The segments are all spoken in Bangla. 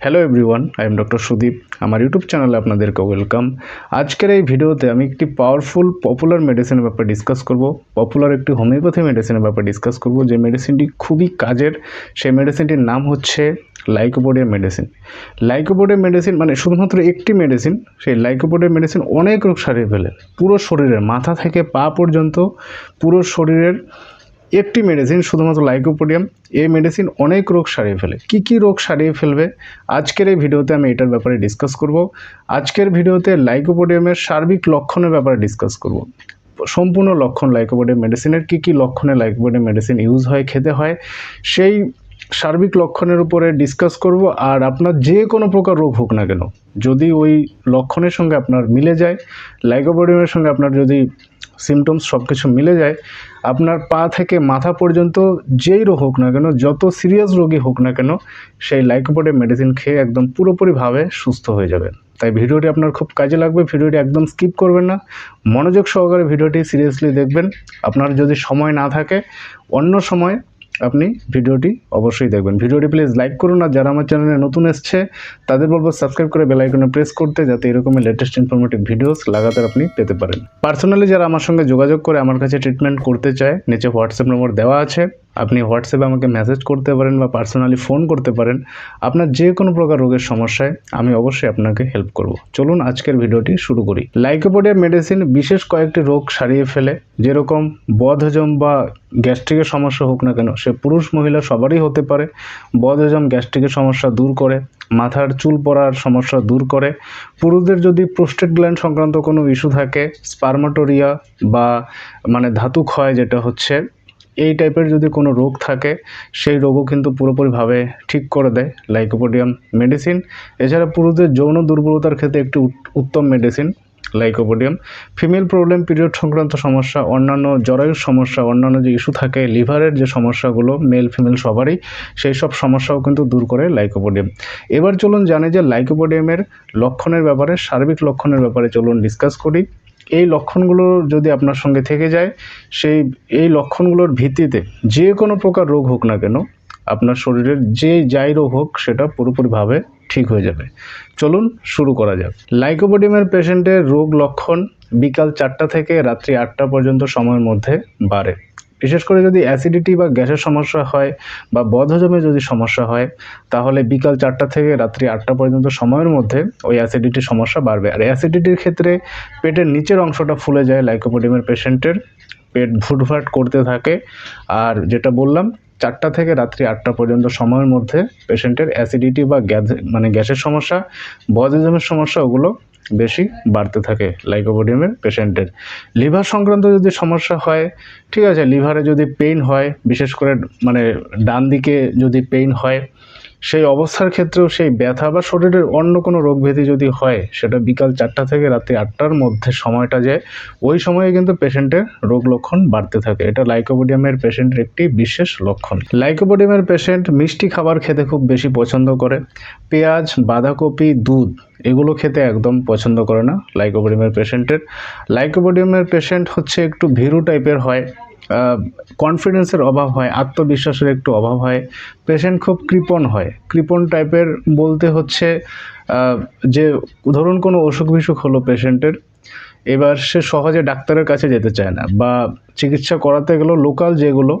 Hello everyone I am doctor Sudip আমার ইউটিউব চ্যানেলে আপনাদেরকে ওয়েলকাম আজকের এই ভিডিওতে আমি একটি পাওয়ারফুল পপুলার মেডিসিনের ব্যাপারে ডিসকাস করব। পপুলার একটি হোমিওপ্যাথি মেডিসিনের ব্যাপারে ডিসকাস করব। যে মেডিসিনটি খুবই কাজের, সেই মেডিসিনটির নাম হচ্ছে লাইকোপোডিয়া মেডিসিন লাইকোপোডিয়া মেডিসিন মানে শুধুমাত্র একটি মেডিসিন সেই লাইকোপোডিয়া মেডিসিন অনেক রোগ সারিয়ে ফেলে। পুরো শরীরের মাথা থেকে পা পর্যন্ত পুরো শরীরের একটি মেডিসিন শুধুমাত্র লাইকোপোডিয়াম এই মেডিসিন অনেক রোগ সারিয়ে ফেলে। কি কি রোগ সারিয়ে ফেলবে? আজকের এই ভিডিওতে আমি এটার ব্যাপারে ডিসকাস করব। আজকের ভিডিওতে লাইকোপোডিয়ামের সার্বিক লক্ষণের ব্যাপারে ডিসকাস করব। সম্পূর্ণ লক্ষণ লাইকোপোডিয়াম মেডিসিনের কি কি লক্ষণে লাইকোপোডিয়াম মেডিসিন ইউজ হয়, খেতে হয়, সেই সার্বিক লক্ষণের উপরে ডিসকাস করব। আর আপনার যে কোনো প্রকার রোগ হোক না কেন, যদি ওই লক্ষণের সঙ্গে আপনার মিলে যায় লাইকোপোডিয়ামের সঙ্গে আপনার যদি সিমটমস সব কিছু মিলে যায়, আপনার পা থেকে মাথা পর্যন্ত যেই রোগ হোক না কেন, যত সিরিয়াস রোগী হোক না কেন, সেই লাইকোপোডের মেডিসিন খেয়ে একদম পুরোপুরিভাবে সুস্থ হয়ে যাবেন। তাই ভিডিওটি আপনার খুব কাজে লাগবে, ভিডিওটি একদম স্কিপ করবেন না। মনোযোগ সহকারে ভিডিওটি সিরিয়াসলি দেখবেন। আপনার যদি সময় না থাকে, অন্য সময় আপনি ভিডিওটি অবশ্যই দেখবেন। ভিডিওটি প্লিজ লাইক করুন আর যারা আমার চ্যানেলে নতুন এসছে, তাদের বলব সাবস্ক্রাইব করে বেল আইকনে প্রেস করতে যাতে এরকমের লেটেস্ট ইনফরমেটিভ ভিডিওস লাগাতার আপনি পেতে পারেন। পার্সোনালি যারা আমার সঙ্গে যোগাযোগ করে আমার কাছে ট্রিটমেন্ট করতে চায়, নিচে হোয়াটসঅ্যাপ নম্বর দেওয়া আছে। আপনি হোয়াটসঅ্যাপে আমাকে মেসেজ করতে পারেন বা পার্সোনালি ফোন করতে পারেন আপনার যে কোনো প্রকার রোগের সমস্যায় আমি অবশ্যই আপনাকে হেল্প করব। চলুন আজকের ভিডিওটি শুরু করি। লাইকোপোডিয়া মেডিসিন বিশেষ কয়েকটি রোগ সারিয়ে ফেলে, যেরকম বদহজম বা গ্যাস্ট্রিকের সমস্যা হোক না কেন, সে পুরুষ মহিলা সবারই হতে পারে। বদহজম গ্যাস্ট্রিকের সমস্যা দূর করে, মাথার চুল পড়ার সমস্যা দূর করে, পুরুষদের যদি প্রোস্টেট গ্ল্যান্ড সংক্রান্ত কোনো ইস্যু থাকে স্পার্মাটোরিয়া বা মানে ধাতু ক্ষয়, যেটা হচ্ছে এই টাইপের যদি কোনো রোগ থাকে, সেই রোগও কিন্তু পুরোপুরিভাবে ঠিক করে দেয় লাইকোপোডিয়াম মেডিসিন এছাড়া পুরুষদের যৌন দুর্বলতার ক্ষেত্রে একটি উত- উত্তম medicine lycopodium female problem period সংক্রান্ত সমস্যা, অন্যান্য জরায়ুর সমস্যা, অন্যান্য যে ইস্যু থাকে, লিভারের যে সমস্যাগুলো মেল ফিমেল সবারই, সেই সব সমস্যাও কিন্তু দূর করে লাইকোপোডিয়াম এবার চলুন জানি যে লাইকোপোডিয়ামের লক্ষণের ব্যাপারে, সার্বিক লক্ষণের ব্যাপারে চলুন ডিসকাস করি। এই লক্ষণগুলো যদি আপনার সঙ্গে থেকে যায়, সেই, এই লক্ষণগুলোর ভিত্তিতে যে কোনো প্রকার রোগ হোক না কেন, আপনার শরীরের যে যাই রোগ হোক, সেটা পুরোপুরিভাবে ঠিক হয়ে যাবে। চলুন শুরু করা যাক। লাইকোপোডিয়ামের পেশেন্টের রোগ লক্ষণ বিকাল চারটা থেকে রাত্রি আটটা পর্যন্ত সময়ের মধ্যে বাড়ে। বিশেষ করে যদি অ্যাসিডিটি বা গ্যাসের সমস্যা হয় বা বদহজমে যদি সমস্যা হয়, তাহলে বিকাল চারটা থেকে রাত্রি আটটা পর্যন্ত সময়ের মধ্যে ওই অ্যাসিডিটির সমস্যা বাড়বে। আর অ্যাসিডিটির ক্ষেত্রে পেটের নিচের অংশটা ফুলে যায় লাইকোপোডিমের পেশেন্টের পেট ভুটভাট করতে থাকে। আর যেটা বললাম, চারটা থেকে রাত্রি আটটা পর্যন্ত সময়ের মধ্যে পেশেন্টের অ্যাসিডিটি বা গ্যাস মানে গ্যাসের সমস্যা, বদহজমের সমস্যা ওগুলো বেশি বাড়তে থাকে লাইকোপোডিয়ামের পেশেন্টের। লিভার সংক্রান্ত যদি সমস্যা হয়, ঠিক আছে, লিভারে যদি পেইন হয়, বিশেষ করে মানে ডান দিকে যদি পেইন হয় সেই অবস্থার ক্ষেত্রেও সেই ব্যথা বা শরীরের অন্য কোনো রোগ ব্যাধি যদি হয়, সেটা বিকাল চারটা থেকে রাত্রি আটটার মধ্যে সময়টা যায়, ওই সময়ে কিন্তু পেশেন্টের রোগ লক্ষণ বাড়তে থাকে। এটা লাইকোপোডিয়ামের পেশেন্টের একটি বিশেষ লক্ষণ। লাইকোপোডিয়ামের পেশেন্ট মিষ্টি খাবার খেতে খুব বেশি পছন্দ করে। পেঁয়াজ, বাঁধাকপি, দুধ, এগুলো খেতে একদম পছন্দ করে না লাইকোপোডিয়ামের পেশেন্টের। লাইকোপোডিয়ামের পেশেন্ট হচ্ছে একটু ভীরু টাইপের হয়। কনফিডেন্সের অভাব হয়, আত্মবিশ্বাসের একটু অভাব হয়। পেশেন্ট খুব কৃপণ হয়। কৃপণ টাইপের বলতে হচ্ছে যে ধরুন কোনো অসুখ বিসুখ হলো পেশেন্টের এবার সে সহজে ডাক্তারের কাছে যেতে চায় না বা চিকিৎসা করাতে গেলেও লোকাল যেগুলো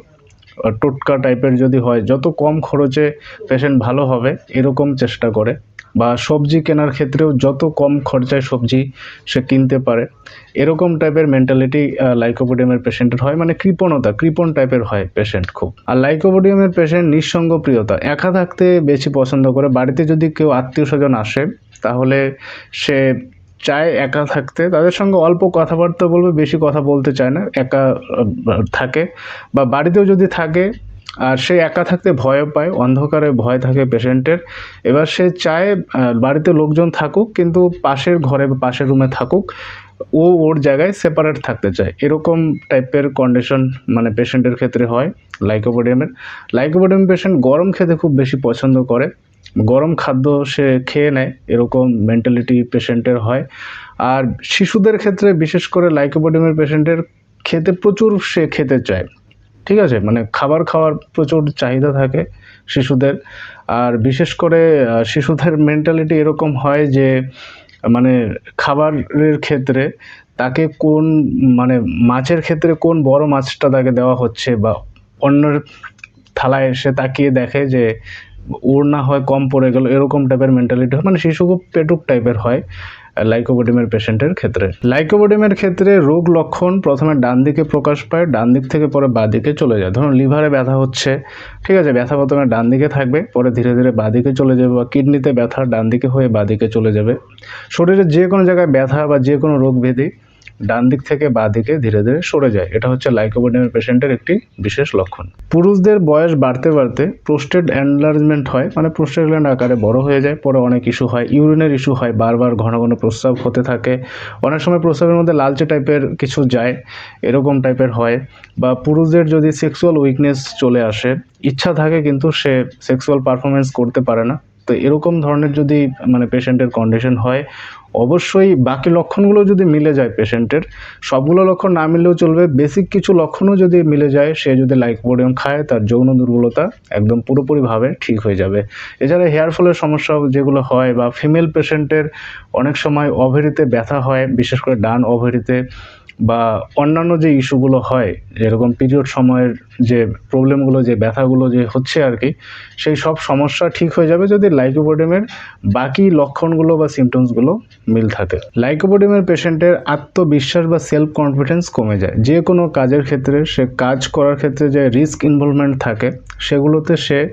টোটকা টাইপের যদি হয়, যত কম খরচে পেশেন্ট ভালো হবে, এরকম চেষ্টা করে। বা সবজি কেনার ক্ষেত্রেও যত কম খরচায় সবজি সে কিনতে পারে। এরকম টাইপের মেন্টালিটি লাইকোপোডিয়ামের পেশেন্টের হয় মানে কৃপণতা, কৃপণ টাইপের হয় পেশেন্ট খুব। আর লাইকোপোডিয়ামের পেশেন্ট নিঃসঙ্গ প্রিয়তা একা থাকতে বেশি পছন্দ করে। বাড়িতে যদি কেউ আত্মীয় স্বজন আসে, তাহলে সে চায় একা থাকতে, তাদের সঙ্গে অল্প কথাবার্তা বলবে, বেশি কথা বলতে চায় না, একা থাকে। বা বাড়িতেও যদি থাকে, আর সে একা থাকতে ভয় পায়, অন্ধকারে ভয় থাকে পেশেন্টের। এবার সে চায় বাড়িতে লোকজন থাকুক, কিন্তু পাশের ঘরে বা পাশের রুমে থাকুক। ও ওর জায়গায় সেপারেট থাকতে চায়। এরকম টাইপের কন্ডিশন মানে পেশেন্টের ক্ষেত্রে হয় লাইকোপোডিয়ামের লাইকোপোডিয়াম পেশেন্ট গরম খেতে খুব বেশি পছন্দ করে। গরম খাদ্য সে খেয়ে নেয়, এরকম মেন্টালিটি পেশেন্টের হয়। আর শিশুদের ক্ষেত্রে বিশেষ করে লাইকোপোডিয়ামের পেশেন্টের খেতে প্রচুর সে খেতে চায়। ঠিক আছে? মানে খাবার খাওয়ার প্রচুর চাহিদা থাকে শিশুদের। আর বিশেষ করে শিশুদের মেন্টালিটি এরকম হয় যে মানে খাবারের ক্ষেত্রে তাকে কোন মানে মাছের ক্ষেত্রে কোন বড় মাছটা তাকে দেওয়া হচ্ছে বা অন্যের থালায় এসে তাকিয়ে দেখে যে ওর না হয়, কম পড়ে গেল, এরকম টাইপের মেন্টালিটি হয়। মানে শিশু খুব পেটুক টাইপের হয় লাইকোবোডিমের পেশেন্টের ক্ষেত্রে। লাইকোবোডিমের ক্ষেত্রে রোগ লক্ষণ প্রথমে ডান দিকে প্রকাশ পায়, ডান দিক থেকে পরে বাঁ দিকে চলে যায়। ধরুন, লিভারে ব্যথা হচ্ছে, ঠিক আছে, ব্যথা প্রথমে ডান দিকে থাকবে, পরে ধীরে ধীরে বাঁ দিকে চলে যাবে বা কিডনিতে ব্যথা ডান দিকে হয়ে বাঁ দিকে চলে যাবে। শরীরের যে কোনো জায়গায় ব্যথা বা যে কোনো রোগ ব্যাধি ডান দিক থেকে বাঁ দিকে ধীরে ধীরে সরে যায়। এটা হচ্ছে লাইকোবোডিয়ামের পেশেন্টের একটি বিশেষ লক্ষণ। পুরুষদের বয়স বাড়তে বাড়তে প্রোস্টেট এনলার্জমেন্ট হয় মানে প্রোস্টেট গ্ল্যান্ড আকারে বড় হয়ে যায়, পরে অনেক ইস্যু হয়, ইউরিনের ইস্যু হয়, বারবার ঘন ঘন প্রস্রাব হতে থাকে। অনেক সময় প্রস্রাবের মধ্যে লালচে টাইপের কিছু যায়, এরকম টাইপের হয়। বা পুরুষদের যদি সেক্সুয়াল উইকনেস চলে আসে, ইচ্ছা থাকে কিন্তু সে সেক্সুয়াল পারফরমেন্স করতে পারে না। তো এরকম ধরনের যদি মানে পেশেন্টের কন্ডিশন হয় অবশ্যই বাকি লক্ষণগুলো যদি মিলে যায় পেশেন্টের, সবগুলো লক্ষণ না মিললেও চলবে। বেসিক কিছু লক্ষণও যদি মিলে যায়, সে যদি লাইকোপোডিয়াম খায়, তার যৌন দুর্বলতা একদম পুরোপুরিভাবে ঠিক হয়ে যাবে। এছাড়া হেয়ার ফলের সমস্যা যেগুলো হয় বা ফিমেল পেশেন্টের অনেক সময় অভেরিতে ব্যথা হয়, বিশেষ করে ডান অভেরিতে বা অন্যান্য যে ইস্যুগুলো হয়, যেরকম পিরিয়ড সময়ের যে প্রবলেমগুলো যে ব্যথাগুলো যে হচ্ছে আর কি, সেই সব সমস্যা ঠিক হয়ে যাবে যদি লাইকোপোডিয়ামের বাকি লক্ষণগুলো বা সিমটমসগুলো মিল থাকে। লাইকোপোডিয়ামের পেশেন্টের আত্মবিশ্বাস বা সেলফ কনফিডেন্স কমে যায়। যে কোনো কাজের ক্ষেত্রে, সে কাজ করার ক্ষেত্রে যে রিস্ক ইনভলভমেন্ট থাকে, সেগুলোতে সে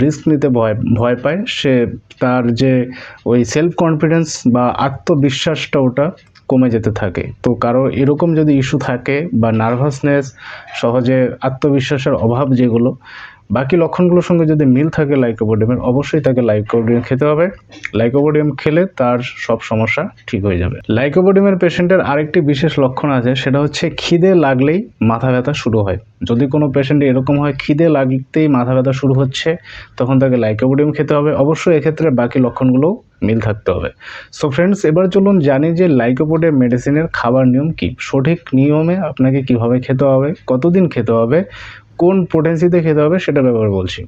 রিস্ক নিতে ভয় ভয় পায়। সে তার যে ওই সেলফ কনফিডেন্স বা আত্মবিশ্বাসটা ওটা কমে যেতে থাকে। তো কারও এরকম যদি ইস্যু থাকে বা নার্ভাসনেস সহজে আত্মবিশ্বাসের অভাব যেগুলো বাকি লক্ষণগুলোর সঙ্গে যদি মিল থাকে লাইকোপোডিয়ামের, অবশ্যই তাকে লাইকোপোডিয়াম খেতে হবে। লাইকোপোডিয়াম খেলে তার সব সমস্যা ঠিক হয়ে যাবে। লাইকোপোডিয়ামের পেশেন্টের আরেকটি বিশেষ লক্ষণ আছে, সেটা হচ্ছে খিদে লাগলেই মাথা ব্যথা শুরু হয়। যদি কোনো পেশেন্ট এরকম হয়, খিদে লাগতেই মাথা ব্যথা শুরু হচ্ছে, তখন তাকে লাইকোপোডিয়াম খেতে হবে। অবশ্যই এক্ষেত্রে বাকি লক্ষণগুলোও মিল থাকতে হবে। সো ফ্রেন্ডস এবার চলুন জানি যে লাইকোপোডিয়াম মেডিসিনের খাবার নিয়ম কি? সঠিক নিয়মে আপনাকে কীভাবে খেতে হবে? কতদিন খেতে হবে? কোন পোটেন্সিতে খেতে হবে সেটা ব্যাপারে বলছি।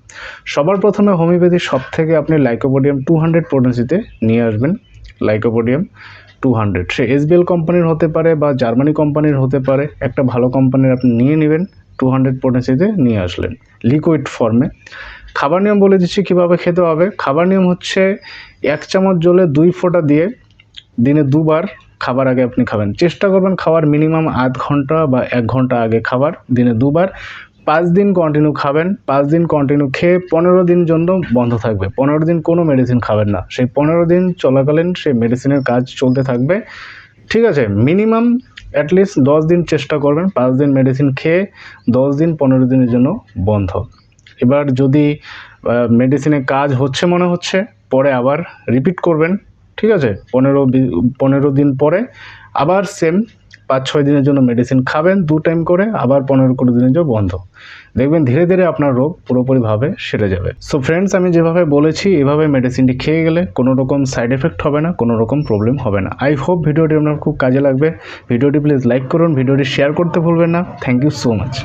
সবার প্রথমে হোমিওপ্যাথি সব থেকে আপনি লাইকোপোডিয়াম টু হান্ড্রেড পোটেন্সিতে নিয়ে আসবেন। লাইকোপোডিয়াম টু হান্ড্রেড সে এসবিএল কোম্পানির হতে পারে বা জার্মানি কোম্পানির হতে পারে। একটা ভালো কোম্পানির আপনি নিয়ে নেবেন টু হান্ড্রেড পোটেন্সিতে নিয়ে আসলেন। লিকুইড ফর্মে খাবার নিয়ম বলে দিচ্ছি কীভাবে খেতে হবে। খাবার নিয়ম হচ্ছে এক চামচ জলে দুই ফোঁটা দিয়ে দিনে দুবার খাবার আগে আপনি খাবেন। চেষ্টা করবেন খাওয়ার মিনিমাম আধ ঘণ্টা বা এক ঘণ্টা আগে খাবার। দিনে দুবার। পাঁচ দিন কন্টিনিউ খাবেন, পাঁচ দিন কন্টিনিউ খেয়ে পনেরো দিন জন্য বন্ধ থাকবে। পনেরো দিন কোনো মেডিসিন খাবেন না। সেই পনেরো দিন চলাকালীন সেই মেডিসিনের কাজ চলতে থাকবে। ঠিক আছে মিনিমাম অ্যাটলিস্ট দশ দিন চেষ্টা করবেন, পাঁচ দিন মেডিসিন খেয়ে দশ দিন পনেরো দিনের জন্য বন্ধ। এবার যদি মেডিসিনে কাজ হচ্ছে মনে হচ্ছে, পরে আবার রিপিট করবেন। ঠিক আছে, পনেরো পনেরো দিন পরে আবার সেম পাঁচ ছয় দিনের জন্য মেডিসিন খাবেন, দু টাইম করে, আবার পনেরো কুড়ি দিনের জন্য বন্ধ। দেখবেন ধীরে ধীরে আপনার রোগ পুরোপুরিভাবে সেরে যাবে। সো ফ্রেন্ডস আমি যেভাবে বলেছি, এভাবে মেডিসিনটি খেয়ে গেলে কোনো রকম সাইড এফেক্ট হবে না, কোনো রকম প্রবলেম হবে না। আই হোপ ভিডিওটি আপনার খুব কাজে লাগবে। ভিডিওটি প্লিজ লাইক করুন ভিডিওটি শেয়ার করতে ভুলবেন না। Thank you so much